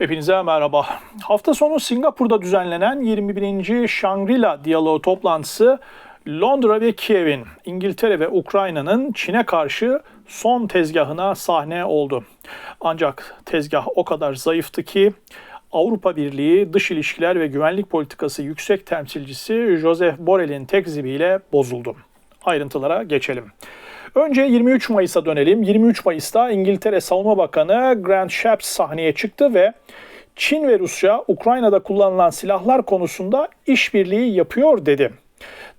Hepinize merhaba. Hafta sonu Singapur'da düzenlenen 21. Shangri-La diyaloğu toplantısı Londra ve Kiev'in, İngiltere ve Ukrayna'nın Çin'e karşı son tezgahına sahne oldu. Ancak tezgah o kadar zayıftı ki Avrupa Birliği Dış İlişkiler ve Güvenlik Politikası Yüksek Temsilcisi Joseph Borrell'in tekzibiyle bozuldu. Ayrıntılara geçelim. Önce 23 Mayıs'a dönelim. 23 Mayıs'ta İngiltere Savunma Bakanı Grant Shapps sahneye çıktı ve Çin ve Rusya Ukrayna'da kullanılan silahlar konusunda işbirliği yapıyor dedi.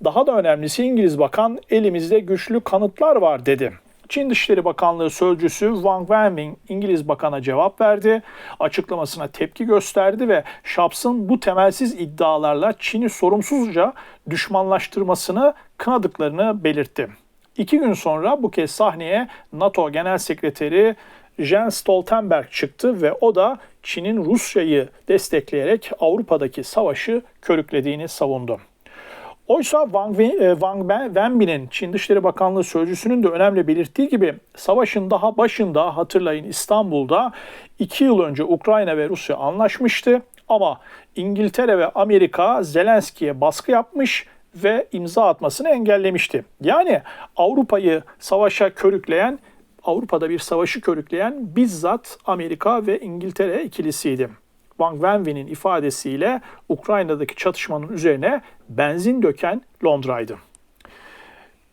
Daha da önemlisi İngiliz Bakan elimizde güçlü kanıtlar var dedi. Çin Dışişleri Bakanlığı sözcüsü Wang Wenbin İngiliz Bakan'a cevap verdi. Açıklamasına tepki gösterdi ve Shaps'ın bu temelsiz iddialarla Çin'i sorumsuzca düşmanlaştırmasını kınadıklarını belirtti. İki gün sonra bu kez sahneye NATO Genel Sekreteri Jens Stoltenberg çıktı ve o da Çin'in Rusya'yı destekleyerek Avrupa'daki savaşı körüklediğini savundu. Oysa Wang, e, Wang Wenbin'in Çin Dışişleri Bakanlığı Sözcüsü'nün de önemli belirttiği gibi savaşın daha başında hatırlayın İstanbul'da iki yıl önce Ukrayna ve Rusya anlaşmıştı. Ama İngiltere ve Amerika Zelenski'ye baskı yapmış ve imza atmasını engellemişti. Yani Avrupa'yı savaşa körükleyen, Avrupa'da bir savaşı körükleyen bizzat Amerika ve İngiltere ikilisiydi. Wang Wenbin'in ifadesiyle Ukrayna'daki çatışmanın üzerine benzin döken Londra'ydı.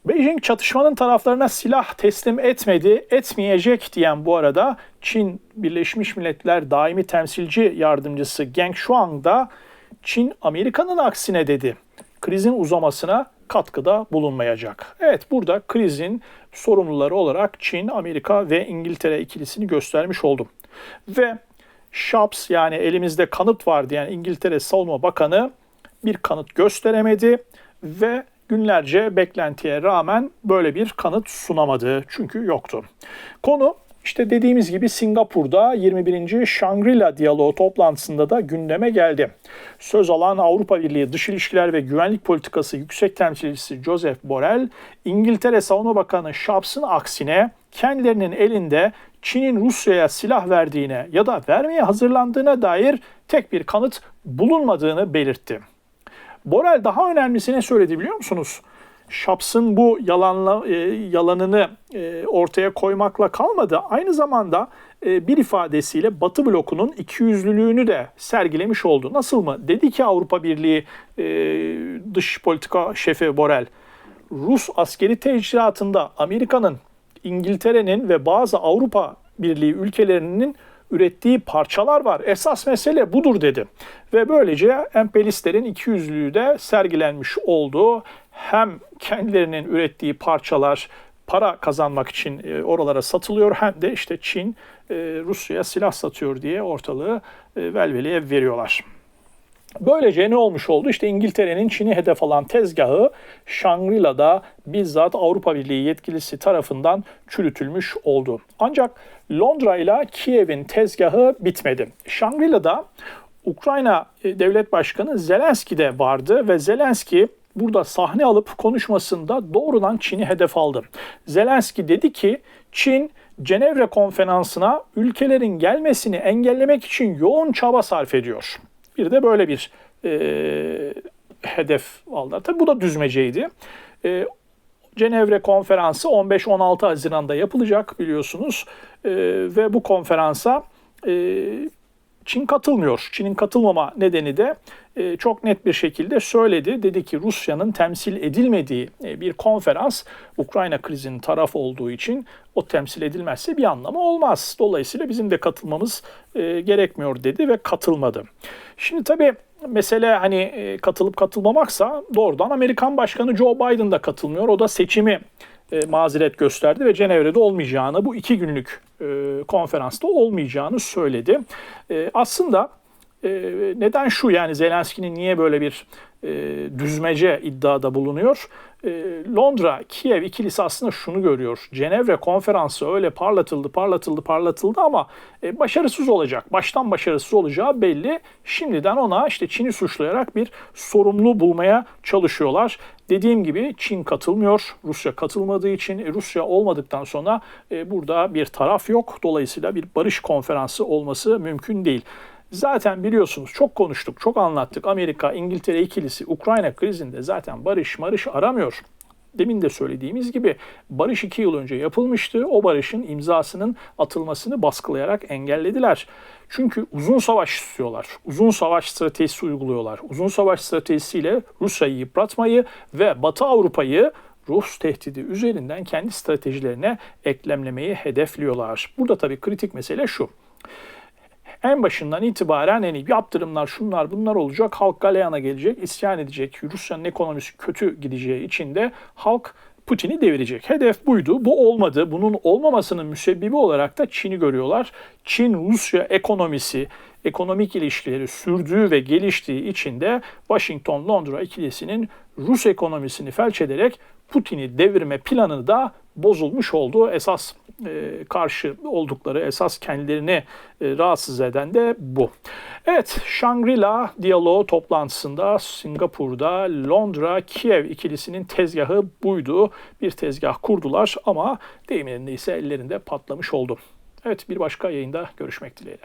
Beijing çatışmanın taraflarına silah teslim etmedi, etmeyecek diyen bu arada Çin Birleşmiş Milletler Daimi Temsilci Yardımcısı Geng Shuang da Çin Amerika'nın aksine dedi. Krizin uzamasına katkıda bulunmayacak. Evet burada krizin sorumluları olarak Çin, Amerika ve İngiltere ikilisini göstermiş oldum. Ve Shapps yani elimizde kanıt var diyen İngiltere Savunma Bakanı bir kanıt gösteremedi ve günlerce beklentiye rağmen böyle bir kanıt sunamadı çünkü yoktu. Konu işte dediğimiz gibi Singapur'da 21. Shangri-La diyaloğu toplantısında da gündeme geldi. Söz alan Avrupa Birliği Dış İlişkiler ve Güvenlik Politikası Yüksek Temsilcisi Joseph Borrell, İngiltere Savunma Bakanı Shaps'ın aksine kendilerinin elinde Çin'in Rusya'ya silah verdiğine ya da vermeye hazırlandığına dair tek bir kanıt bulunmadığını belirtti. Borel daha önemlisine söyledi biliyor musunuz? Shaps'ın bu yalanla, e, yalanını e, ortaya koymakla kalmadı. Aynı zamanda e, bir ifadesiyle Batı blokunun ikiyüzlülüğünü de sergilemiş oldu. Nasıl mı? Dedi ki Avrupa Birliği e, dış politika şefi Borel, Rus askeri teçhizatında Amerika'nın, İngiltere'nin ve bazı Avrupa Birliği ülkelerinin ürettiği parçalar var. Esas mesele budur dedi. Ve böylece emperyalistlerin ikiyüzlülüğü de sergilenmiş oldu. Hem kendilerinin ürettiği parçalar para kazanmak için e, oralara satılıyor hem de işte Çin e, Rusya'ya silah satıyor diye ortalığı e, velveleye veriyorlar. Böylece ne olmuş oldu? İşte İngiltere'nin Çin'i hedef alan tezgahı Shangri-La'da bizzat Avrupa Birliği yetkilisi tarafından çürütülmüş oldu. Ancak Londra ile Kiev'in tezgahı bitmedi. Shangri-La'da Ukrayna Devlet Başkanı Zelenski de vardı ve Zelenski burada sahne alıp konuşmasında doğrudan Çin'i hedef aldı. Zelenski dedi ki Çin Cenevre konferansına ülkelerin gelmesini engellemek için yoğun çaba sarf ediyor. Bir de böyle bir e, hedef aldılar. Tabi bu da düzmeceydi. E, Cenevre konferansı 15-16 Haziran'da yapılacak biliyorsunuz. E, ve bu konferansa e, Çin katılmıyor. Çin'in katılmama nedeni de e, çok net bir şekilde söyledi. Dedi ki Rusya'nın temsil edilmediği e, bir konferans Ukrayna krizinin taraf olduğu için o temsil edilmezse bir anlamı olmaz. Dolayısıyla bizim de katılmamız e, gerekmiyor dedi ve katılmadı. Şimdi tabii mesele hani katılıp katılmamaksa doğrudan Amerikan Başkanı Joe Biden da katılmıyor. O da seçimi e, mazeret gösterdi ve Cenevre'de olmayacağını, bu iki günlük e, konferansta olmayacağını söyledi. E, aslında e, neden şu yani Zelenski'nin niye böyle bir e, düzmece iddiada bulunuyor? E, Londra, Kiev ikilisi aslında şunu görüyor. Cenevre konferansı öyle parlatıldı, parlatıldı, parlatıldı ama e, başarısız olacak. Baştan başarısız olacağı belli. Şimdiden ona işte Çin'i suçlayarak bir sorumlu bulmaya çalışıyorlar. Dediğim gibi Çin katılmıyor. Rusya katılmadığı için e, Rusya olmadıktan sonra e, burada bir taraf yok. Dolayısıyla bir barış konferansı olması mümkün değil. Zaten biliyorsunuz çok konuştuk, çok anlattık. Amerika, İngiltere ikilisi Ukrayna krizinde zaten barış marış aramıyor. Demin de söylediğimiz gibi barış iki yıl önce yapılmıştı. O barışın imzasının atılmasını baskılayarak engellediler. Çünkü uzun savaş istiyorlar. Uzun savaş stratejisi uyguluyorlar. Uzun savaş stratejisiyle Rusya'yı yıpratmayı ve Batı Avrupa'yı Rus tehdidi üzerinden kendi stratejilerine eklemlemeyi hedefliyorlar. Burada tabii kritik mesele şu. En başından itibaren hani yaptırımlar şunlar bunlar olacak. Halk galeyana gelecek, isyan edecek. Rusya'nın ekonomisi kötü gideceği için de halk Putin'i devirecek. Hedef buydu. Bu olmadı. Bunun olmamasının müsebbibi olarak da Çin'i görüyorlar. Çin-Rusya ekonomisi, ekonomik ilişkileri sürdüğü ve geliştiği için de Washington-Londra ikilisinin Rus ekonomisini felç ederek Putin'i devirme planı da bozulmuş oldu. Esas e, karşı oldukları, esas kendilerini e, rahatsız eden de bu. Evet, Shangri-La diyaloğu toplantısında Singapur'da Londra, Kiev ikilisinin tezgahı buydu. Bir tezgah kurdular ama deyimlerinde ise ellerinde patlamış oldu. Evet, bir başka yayında görüşmek dileğiyle.